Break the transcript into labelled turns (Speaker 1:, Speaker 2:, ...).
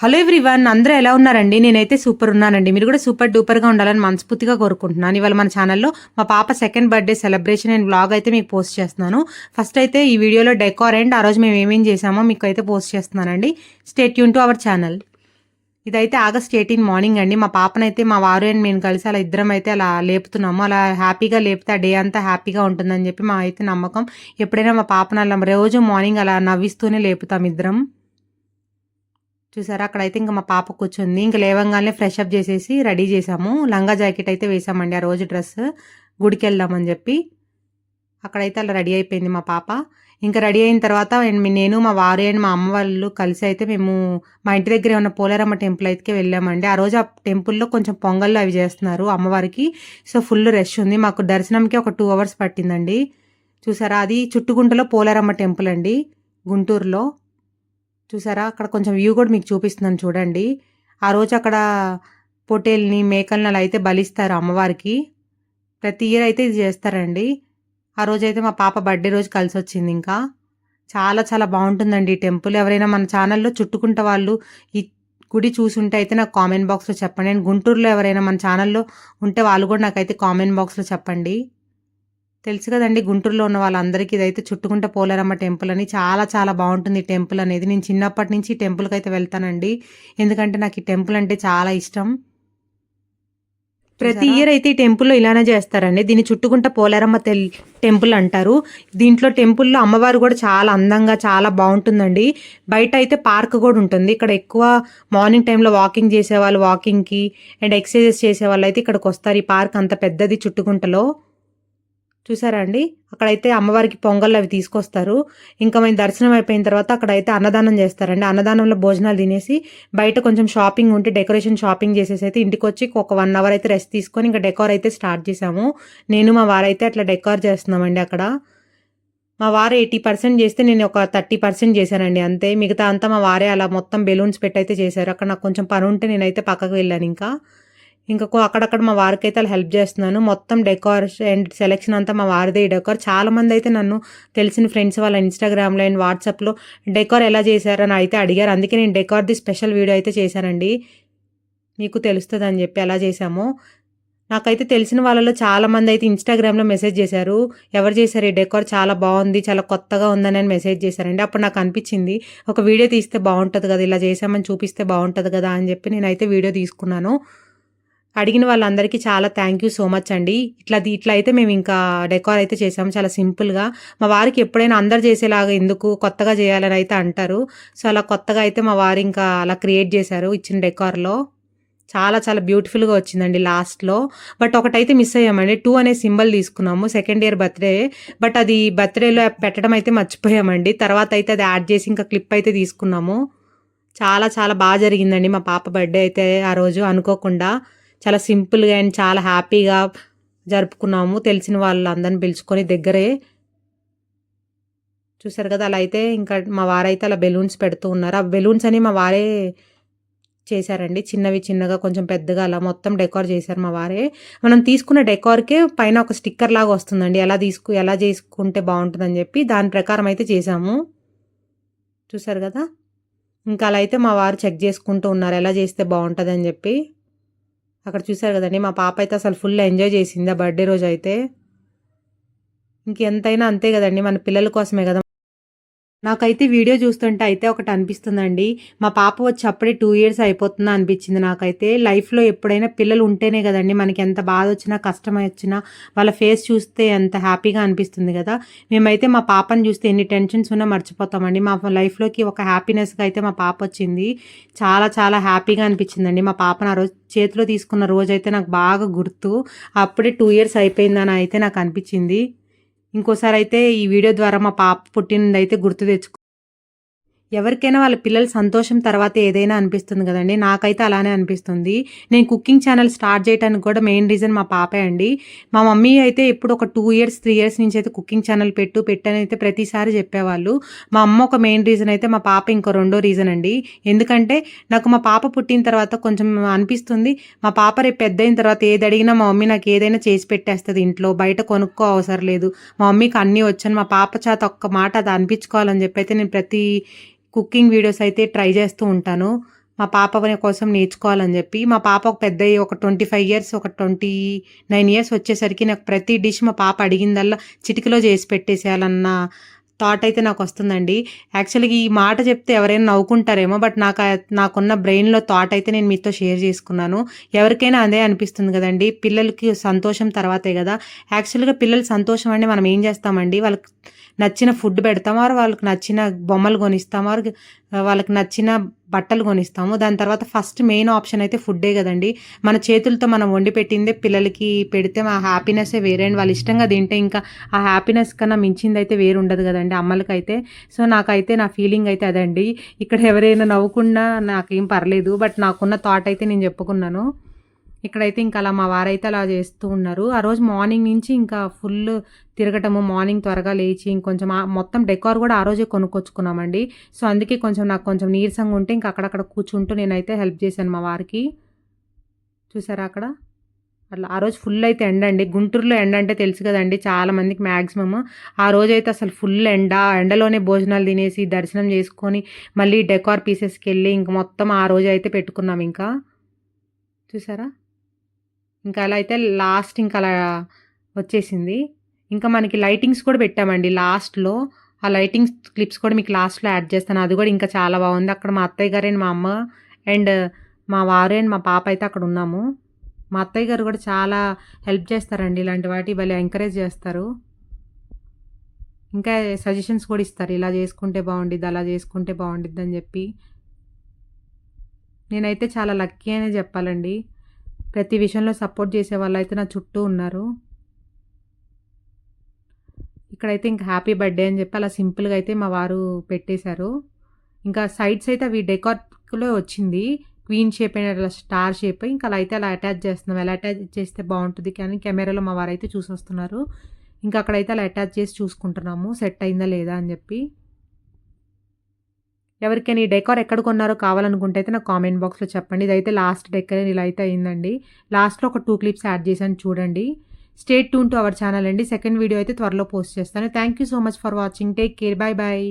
Speaker 1: Hello everyone అందరూ ఎలా ఉన్నారండి? నేనైతే సూపర్ ఉన్నానండి. మీరు కూడా సూపర్ డూపర్గా ఉండాలని మనస్ఫూర్తిగా కోరుకుంటున్నాను. ఇవాళ మన ఛానల్లో మా పాప second birthday celebration and vlog అయితే మీకు పోస్ట్ చేస్తున్నాను. ఫస్ట్ అయితే ఈ వీడియోలో డెకార్ అండ్ ఆ రోజు మేము ఏమేం చేసామో మీకు అయితే పోస్ట్ చేస్తున్నానండి. స్టేట్ యూన్ టు అవర్ ఛానల్ ఇదైతే ఆగస్ట్ ఎయిటీన్ మార్నింగ్ అండి. మా పాపనైతే మా వారు అండ్ మేము కలిసి అలా ఇద్దరం అయితే అలా లేపుతున్నాము. అలా హ్యాపీగా లేపితే ఆ డే అంతా హ్యాపీగా ఉంటుందని చెప్పి మా అయితే నమ్మకం. ఎప్పుడైనా మా పాపన అలా రోజు మార్నింగ్ అలా నవ్విస్తూనే లేపుతాం ఇద్దరం. చూసారా? అక్కడైతే ఇంకా మా పాప కూర్చుంది. ఇంకా లేవంగానే ఫ్రెష్ అప్ చేసేసి రెడీ చేసాము. లంగా జాకెట్ అయితే వేసామండి ఆ రోజు డ్రెస్. గుడికి వెళ్దామని చెప్పి అక్కడైతే అలా రెడీ అయిపోయింది మా పాప. ఇంకా రెడీ అయిన తర్వాత నేను మా వారు అండ్ మా అమ్మ వాళ్ళు కలిసి అయితే మేము మా ఇంటి దగ్గర ఉన్న పోలేరమ్మ టెంపుల్ అయితే వెళ్ళామండి. ఆ రోజు ఆ టెంపుల్లో కొంచెం పొంగళ్ళు అవి చేస్తున్నారు అమ్మవారికి. సో ఫుల్ రష్ ఉంది. మాకు దర్శనంకి ఒక టూ అవర్స్ పట్టిందండి. చూసారా? అది చుట్టుగుంటలో పోలేరమ్మ టెంపుల్ అండి. గుంటూరులో. చూసారా? అక్కడ కొంచెం వ్యూ కూడా మీకు చూపిస్తున్నాను చూడండి. ఆ రోజు అక్కడ పొటేల్ని మేకల్ని అలా అయితే బలిస్తారు అమ్మవారికి. ప్రతి ఇయర్ అయితే ఇది చేస్తారండి. ఆ రోజైతే మా పాప బర్త్డే రోజు కలిసి వచ్చింది ఇంకా. చాలా చాలా బాగుంటుందండి ఈ టెంపుల్. ఎవరైనా మన ఛానల్లో చుట్టుకుంట వాళ్ళు ఈ గుడి చూసుంటే అయితే నాకు కామెంట్ బాక్స్లో చెప్పండి. అండ్ గుంటూరులో ఎవరైనా మన ఛానల్లో ఉంటే వాళ్ళు కూడా నాకైతే కామెంట్ బాక్స్లో చెప్పండి. తెలుసు కదండి గుంటూరులో ఉన్న వాళ్ళందరికీ ఇదైతే చుట్టుకుంట పోలేరమ్మ టెంపుల్ అని చాలా చాలా బాగుంటుంది ఈ టెంపుల్ అనేది. నేను చిన్నప్పటి నుంచి ఈ టెంపుల్కి అయితే వెళ్తానండి. ఎందుకంటే నాకు ఈ టెంపుల్ అంటే చాలా ఇష్టం. ప్రతి ఇయర్ అయితే ఈ టెంపుల్లో ఇలానే చేస్తారండి. దీన్ని చుట్టుకుంట పోలేరమ్మ టెంపుల్ అంటారు. దీంట్లో టెంపుల్లో అమ్మవారు కూడా చాలా అందంగా చాలా బాగుంటుందండి. బయట అయితే పార్క్ కూడా ఉంటుంది. ఇక్కడ ఎక్కువ మార్నింగ్ టైంలో వాకింగ్ చేసేవాళ్ళు వాకింగ్కి అండ్ ఎక్సర్సైజెస్ చేసే వాళ్ళు అయితే ఇక్కడికి వస్తారు. ఈ పార్క్ అంత పెద్దది చుట్టుకుంటలో. చూసారా అండి? అక్కడైతే అమ్మవారికి పొంగల్ అవి తీసుకొస్తారు. ఇంకా మేము దర్శనం అయిపోయిన తర్వాత అక్కడైతే అన్నదానం చేస్తారండి. అన్నదానంలో భోజనాలు తినేసి బయట కొంచెం షాపింగ్ ఉంటే డెకరేషన్ షాపింగ్ చేసేసి అయితే ఇంటికి వచ్చి ఒక వన్ అవర్ అయితే రెస్ట్ తీసుకొని ఇంకా డెకోర్ అయితే స్టార్ట్ చేసాము. నేను మా వారైతే అట్లా డెకార్ చేస్తున్నామండి అక్కడ. మా వారు ఎయిటీ పర్సెంట్ చేస్తే నేను ఒక థర్టీ పర్సెంట్ చేశానండి అంతే. మిగతా అంతా మా వారే అలా మొత్తం బెలూన్స్ పెట్టి అయితే చేశారు. అక్కడ నాకు కొంచెం పని ఉంటే నేనైతే పక్కకు వెళ్ళాను ఇంకా. ఇంకా అక్కడక్కడ మా వారికి అయితే హెల్ప్ చేస్తున్నాను. మొత్తం డెకార్ అండ్ సెలెక్షన్ అంతా మా వారిదే ఈ డెకార్ చాలామంది అయితే నన్ను తెలిసిన ఫ్రెండ్స్ వాళ్ళ ఇన్స్టాగ్రామ్లో అండ్ వాట్సాప్లో డెకార్ ఎలా చేశారని అయితే అడిగారు. అందుకే నేను డెకార్ది స్పెషల్ వీడియో అయితే చేశానండి. మీకు తెలుస్తుంది అని చెప్పి ఎలా చేశామో. నాకైతే తెలిసిన వాళ్ళలో చాలామంది అయితే ఇన్స్టాగ్రామ్లో మెసేజ్ చేశారు. ఎవరు చేశారు ఈ డెకార్ చాలా బాగుంది చాలా కొత్తగా ఉందని అని మెసేజ్ చేశారండి. అప్పుడు నాకు అనిపించింది ఒక వీడియో తీస్తే బాగుంటుంది కదా ఇలా చేసామని చూపిస్తే బాగుంటుంది కదా అని చెప్పి నేనైతే వీడియో తీసుకున్నాను. అడిగిన వాళ్ళందరికీ చాలా థ్యాంక్ యూ సో మచ్ అండి. ఇట్లా ఇట్లా అయితే మేము ఇంకా డెకార్ అయితే చేసాము. చాలా సింపుల్గా మా వారికి ఎప్పుడైనా అందరు చేసేలాగా ఎందుకు కొత్తగా చేయాలని అయితే అంటారు. సో అలా కొత్తగా అయితే మా వారు ఇంకా అలా క్రియేట్ చేశారు ఇచ్చిన డెకార్లో చాలా చాలా బ్యూటిఫుల్గా వచ్చిందండి లాస్ట్లో బట్ ఒకటైతే మిస్ అయ్యామండి. టూ అనే సింబల్ తీసుకున్నాము. సెకండ్ ఇయర్ బర్త్డే బట్ అది బర్త్డేలో పెట్టడం అయితే మర్చిపోయామండి. తర్వాత అయితే అది యాడ్ చేసి ఇంకా క్లిప్ అయితే తీసుకున్నాము. చాలా చాలా బాగా జరిగిందండి మా పాప బర్త్డే అయితే ఆ రోజు అనుకోకుండా. చాలా సింపుల్గా అండ్ చాలా హ్యాపీగా జరుపుకున్నాము. తెలిసిన వాళ్ళందరిని పిలుచుకొని దగ్గరే. చూసారు కదా అలా అయితే ఇంకా మా వారైతే అలా బెలూన్స్ పెడుతూ ఉన్నారు. ఆ బెలూన్స్ అని మా వారే చేశారండి. చిన్నవి చిన్నగా కొంచెం పెద్దగా అలా మొత్తం డెకార్ చేశారు మా వారే. మనం తీసుకున్న డెకార్కే పైన ఒక స్టిక్కర్ లాగా వస్తుందండి. ఎలా తీసుకు ఎలా చేసుకుంటే బాగుంటుందని చెప్పి దాని ప్రకారం అయితే చేశాము. చూసారు కదా? ఇంకా అలా అయితే మా వారు చెక్ చేసుకుంటూ ఉన్నారు. ఎలా చేస్తే బాగుంటుందని చెప్పి. అక్కడ చూసారు కదండి మా పాప అయితే అసలు ఫుల్ ఎంజాయ్ చేసింది. ఆ బర్త్డే రోజు అయితే ఇంకెంతైనా అంతే కదండి మన పిల్లల కోసమే కదా నాకైతే వీడియో చూస్తుంటే అయితే ఒకటి అనిపిస్తుందండి. మా పాప వచ్చి అప్పుడే టూ ఇయర్స్ అయిపోతుందా అనిపించింది నాకైతే. లైఫ్లో ఎప్పుడైనా పిల్లలు ఉంటేనే కదండి మనకి ఎంత బాధ వచ్చినా కష్టం వచ్చినా వాళ్ళ ఫేస్ చూస్తే ఎంత హ్యాపీగా అనిపిస్తుంది కదా. మేమైతే మా పాపని చూస్తే ఎన్ని టెన్షన్స్ ఉన్నా మర్చిపోతామండి. మా లైఫ్లోకి ఒక హ్యాపీనెస్గా అయితే మా పాప వచ్చింది. చాలా చాలా హ్యాపీగా అనిపించిందండి. మా పాపను ఆ రోజు చేతిలో తీసుకున్న రోజు అయితే నాకు బాగా గుర్తు. అప్పుడే టూ ఇయర్స్ అయిపోయిందని అయితే నాకు అనిపించింది. ఇంకోసారి అయితే ఈ వీడియో ద్వారా మా పాప పుట్టినది అయితే గుర్తు తెచ్చుకో ఎవరికైనా వాళ్ళ పిల్లల సంతోషం తర్వాత ఏదైనా అనిపిస్తుంది కదండి. నాకైతే అలానే అనిపిస్తుంది. నేను కుకింగ్ ఛానల్ స్టార్ట్ చేయడానికి కూడా మెయిన్ రీజన్ మా పాపే అండి. మా మమ్మీ అయితే ఇప్పుడు ఒక టూ ఇయర్స్ త్రీ ఇయర్స్ నుంచి అయితే కుకింగ్ ఛానల్ పెట్టు పెట్టని అయితే ప్రతిసారి చెప్పేవాళ్ళు. మా అమ్మ ఒక మెయిన్ రీజన్ అయితే మా పాప ఇంకో రెండో రీజన్ అండి. ఎందుకంటే నాకు మా పాప పుట్టిన తర్వాత కొంచెం అనిపిస్తుంది. మా పాప రేపు పెద్ద అయిన తర్వాత ఏది అడిగినా మా మమ్మీ నాకు ఏదైనా చేసి పెట్టేస్తుంది ఇంట్లో. బయట కొనుక్కో అవసరం లేదు. మా మమ్మీకి అన్నీ వచ్చాను మా పాప చేత ఒక్క మాట అది అనిపించుకోవాలని చెప్పి అయితే నేను ప్రతి కుకింగ్ వీడియోస్ అయితే ట్రై చేస్తూ ఉంటాను. మా పాప కోసం నేర్చుకోవాలని చెప్పి. మా పాప ఒక పెద్ద ఒక ట్వంటీ ఫైవ్ ఇయర్స్ ఒక ట్వంటీ నైన్ ఇయర్స్ వచ్చేసరికి నాకు ప్రతి డిష్ మా పాప అడిగిందల్లా చిటికలో చేసి పెట్టేసేయాలన్న థాట్ అయితే నాకు వస్తుందండి. యాక్చువల్గా ఈ మాట చెప్తే ఎవరైనా నవ్వుకుంటారేమో బట్ నాకు నాకున్న బ్రెయిన్లో థాట్ అయితే నేను మీతో షేర్ చేసుకున్నాను. ఎవరికైనా అదే అనిపిస్తుంది కదండి. పిల్లలకి సంతోషం తర్వాతే కదా. యాక్చువల్గా పిల్లలు సంతోషం అంటే మనం ఏం చేస్తామండి? వాళ్ళకి నచ్చిన ఫుడ్ పెడతాం ఆర్ వాళ్ళకి నచ్చిన బొమ్మలు కొనిస్తాం ఆర్ వాళ్ళకి నచ్చిన బట్టలు కొనిస్తాము. దాని తర్వాత ఫస్ట్ మెయిన్ ఆప్షన్ అయితే ఫుడ్డే కదండి. మన చేతులతో మనం వండి పెట్టిందే పిల్లలకి పెడితే ఆ హ్యాపీనెస్సే వేరే అండ్. వాళ్ళు ఇష్టంగా తింటే ఇంకా ఆ హ్యాపీనెస్ కన్నా మించింది అయితే వేరు ఉండదు కదండి అమ్మలకైతే. సో నాకైతే నా ఫీలింగ్ అయితే అదండి. ఇక్కడ ఎవరైనా నవ్వుకున్నా నాకేం పర్లేదు. బట్ నాకున్న థాట్ అయితే నేను చెప్పుకున్నాను. ఇక్కడైతే ఇంకా అలా మా వారైతే అలా చేస్తూ ఉన్నారు. ఆ రోజు మార్నింగ్ నుంచి ఇంకా ఫుల్ తిరగటము మార్నింగ్ త్వరగా లేచి ఇంకొంచెం మొత్తం డెకార్ కూడా ఆ రోజే కొనుక్కొచ్చుకున్నామండి. సో అందుకే కొంచెం నాకు కొంచెం నీరసంగా ఉంటే ఇంకా అక్కడక్కడ కూర్చుంటూ నేనైతే హెల్ప్ చేశాను మా వారికి. చూసారా అక్కడ? అట్లా ఆ రోజు ఫుల్ అయితే ఎండ అండి. గుంటూరులో ఎండ అంటే తెలుసు కదండి చాలా మందికి మ్యాక్సిమమ్ ఆ రోజు అయితే అసలు ఫుల్ ఎండ. ఎండలోనే భోజనాలు తినేసి దర్శనం చేసుకొని మళ్ళీ డెకార్ పీసెస్కి వెళ్ళి ఇంక మొత్తం ఆ రోజు అయితే పెట్టుకున్నాం ఇంకా. చూసారా? ఇంకా అలా అయితే లాస్ట్ ఇంకా అలా వచ్చేసింది. ఇంకా మనకి లైటింగ్స్ కూడా పెట్టామండి లాస్ట్లో. ఆ లైటింగ్స్ క్లిప్స్ కూడా మీకు లాస్ట్లో యాడ్ చేస్తాను. అది కూడా ఇంకా చాలా బాగుంది. అక్కడ మా అత్తయ్య గారు అండ్ మా అమ్మ అండ్ మా వారు అండ్ మా పాప అయితే అక్కడ ఉన్నాము. మా అత్తయ్య గారు కూడా చాలా హెల్ప్ చేస్తారండి ఇలాంటి వాటి భలే ఎంకరేజ్ చేస్తారు. ఇంకా సజెషన్స్ కూడా ఇస్తారు. ఇలా చేసుకుంటే బాగుండిద్ది అలా చేసుకుంటే బాగుండిద్ది అని చెప్పి. నేనైతే చాలా లక్కీ అనే చెప్పాలండి. ప్రతి విషయంలో సపోర్ట్ చేసే వాళ్ళు అయితే నా చుట్టూ ఉన్నారు. ఇక్కడైతే ఇంకా హ్యాపీ బర్త్డే అని చెప్పి అలా సింపుల్గా అయితే మా వారు పెట్టేశారు. ఇంకా సైడ్స్ అయితే అవి డెకార్లో వచ్చింది. క్వీన్ షేప్ అయిన అలా స్టార్ షేప్. ఇంకా అలా అయితే అలా అటాచ్ చేస్తున్నాం. ఎలా అటాచ్ చేస్తే బాగుంటుంది కానీ కెమెరాలో మా వారు అయితే చూసి వస్తున్నారు ఇంకా అక్కడైతే అలా అటాచ్ చేసి చూసుకుంటున్నాము. సెట్ అయిందా లేదా అని చెప్పి. ఎవరికైనా ఈ డెకార్ ఎక్కడ కొన్నారో కావాలనుకుంటే అయితే నాకు కామెంట్ బాక్స్లో చెప్పండి. ఇదైతే లాస్ట్ డెకర్ ఇలా అయితే అయిందండి. లాస్ట్లో ఒక టూ క్లిప్స్ యాడ్ చేశాను చూడండి. Stay tuned to our channel అండి. సెకండ్ వీడియో అయితే త్వరలో పోస్ట్ చేస్తాను. Thank you so much for watching take care bye bye